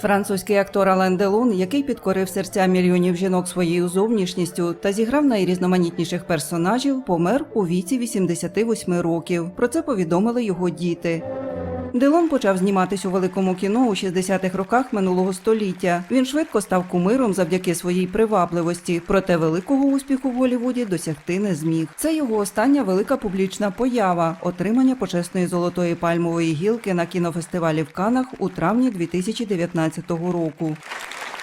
Французький актор Ален Делон, який підкорив серця мільйонів жінок своєю зовнішністю та зіграв найрізноманітніших персонажів, помер у віці 88 років. Про це повідомили його діти. Делон почав зніматись у великому кіно у 60-х роках минулого століття. Він швидко став кумиром завдяки своїй привабливості, проте великого успіху в Голлівуді досягти не зміг. Це його остання велика публічна поява отримання почесної золотої пальмової гілки на кінофестивалі в Канах у травні 2019 року.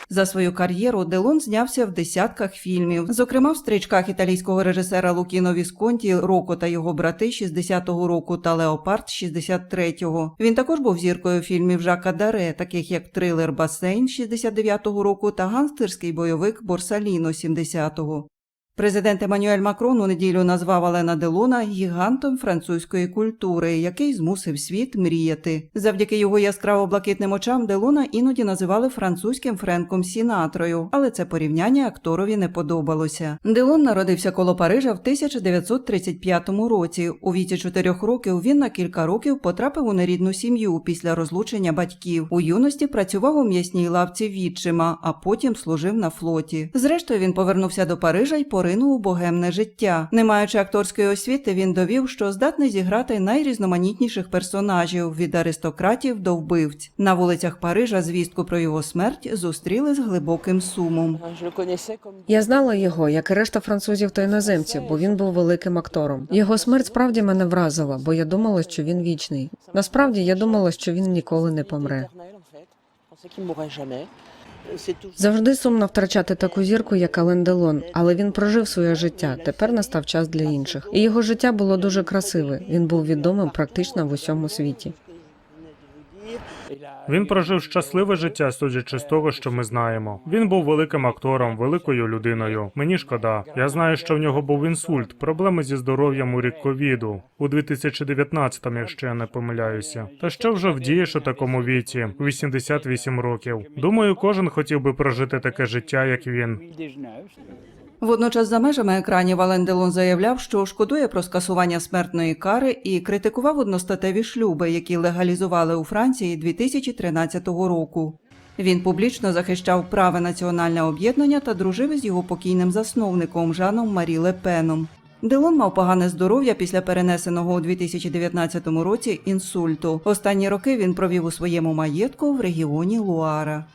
За свою кар'єру Делон знявся в десятках фільмів, зокрема в стрічках італійського режисера Лукіно Вісконті Роко та його брати 60-го року та Леопард 63-го. Він також був зіркою фільмів Жака Даре, таких як Трилер Басейн 69-го року та гангстерський бойовик Борсаліно 70-го. Президент Еммануель Макрон у неділю назвав Алена Делона гігантом французької культури, який змусив світ мріяти. Завдяки його яскраво блакитним очам Делона іноді називали французьким Френком Сінатрою, але це порівняння акторові не подобалося. Делон народився коло Парижа в 1935 році. У віці чотирьох років він на кілька років потрапив у нерідну сім'ю після розлучення батьків. У юності працював у м'ясній лавці відчима, а потім служив на флоті. Зрештою, він повернувся до Парижа і поринув у богемне життя. Не маючи акторської освіти, він довів, що здатний зіграти найрізноманітніших персонажів від аристократів до вбивць. На вулицях Парижа звістку про його смерть зустріли з глибоким сумом. Я знала його, як і решта французів та іноземців, бо він був великим актором. Його смерть справді мене вразила, бо я думала, що він вічний. Насправді я думала, що він ніколи не помре. Завжди сумно втрачати таку зірку, як Ален Делон, але він прожив своє життя. Тепер настав час для інших. І його життя було дуже красиве. Він був відомим практично в усьому світі. Він прожив щасливе життя, судячи з того, що ми знаємо. Він був великим актором, великою людиною. Мені шкода. Я знаю, що в нього був інсульт, проблеми зі здоров'ям у рік ковіду у 2019-му, якщо я не помиляюся. Та що вже вдієш у такому віці? 88 років. Думаю, кожен хотів би прожити таке життя, як він. Водночас за межами екранів Ален Делон заявляв, що шкодує про скасування смертної кари і критикував одностатеві шлюби, які легалізували у Франції 2013 року. Він публічно захищав праве національне об'єднання та дружив із його покійним засновником Жаном Марі Лепеном. Делон мав погане здоров'я після перенесеного у 2019 році інсульту. Останні роки він провів у своєму маєтку в регіоні Луара.